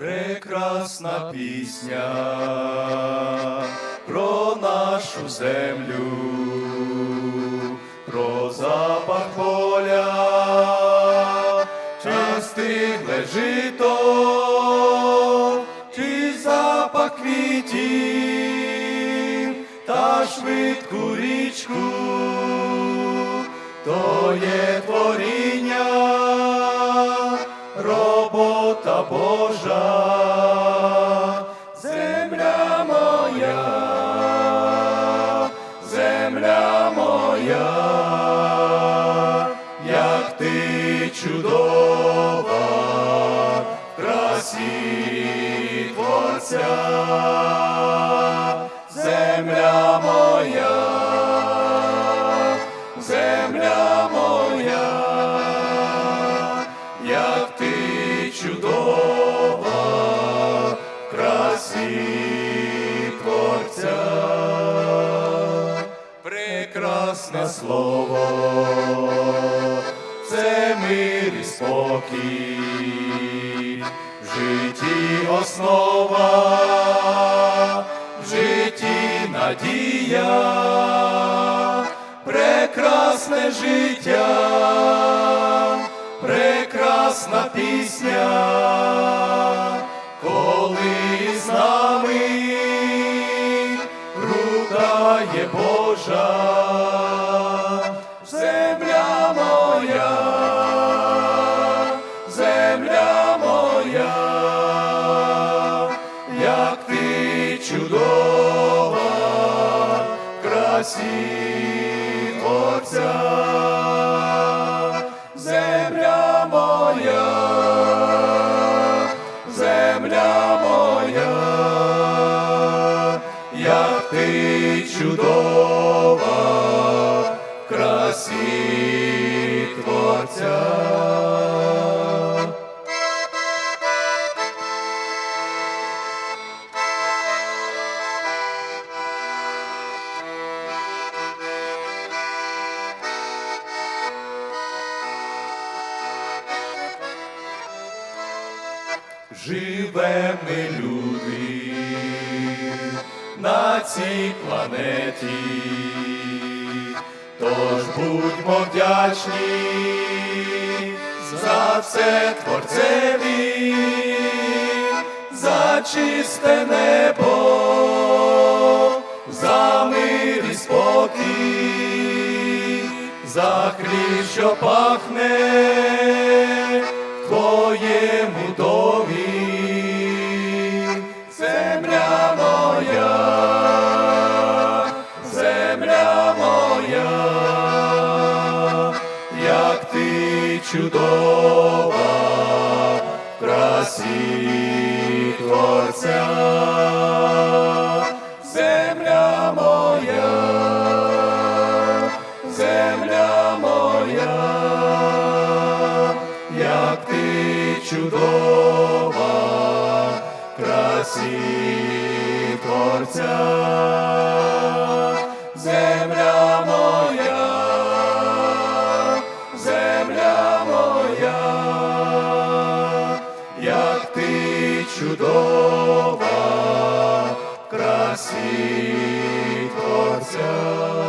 прекрасна пісня про нашу землю, про запах поля, чи стигле жито, чи запах квітів, та швидку річку, то є творіння, слово, це мир і спокій, в житті основа, в житті надія, прекрасне життя, прекрасна пісня, коли з нами Божа, земля моя, як ти чудова красі Творця, земля моя, земля моя, як ти чудова красі Творця. Живем ми люди на цій планеті, тож будьмо вдячні за це творцеві, за чисте небо, за мир і спокій, за хліб, що пахне твоєму чудова в красі Творця, земля моя, земля моя, як ти чудова в красі Творця, як ти чудова, красі Творця.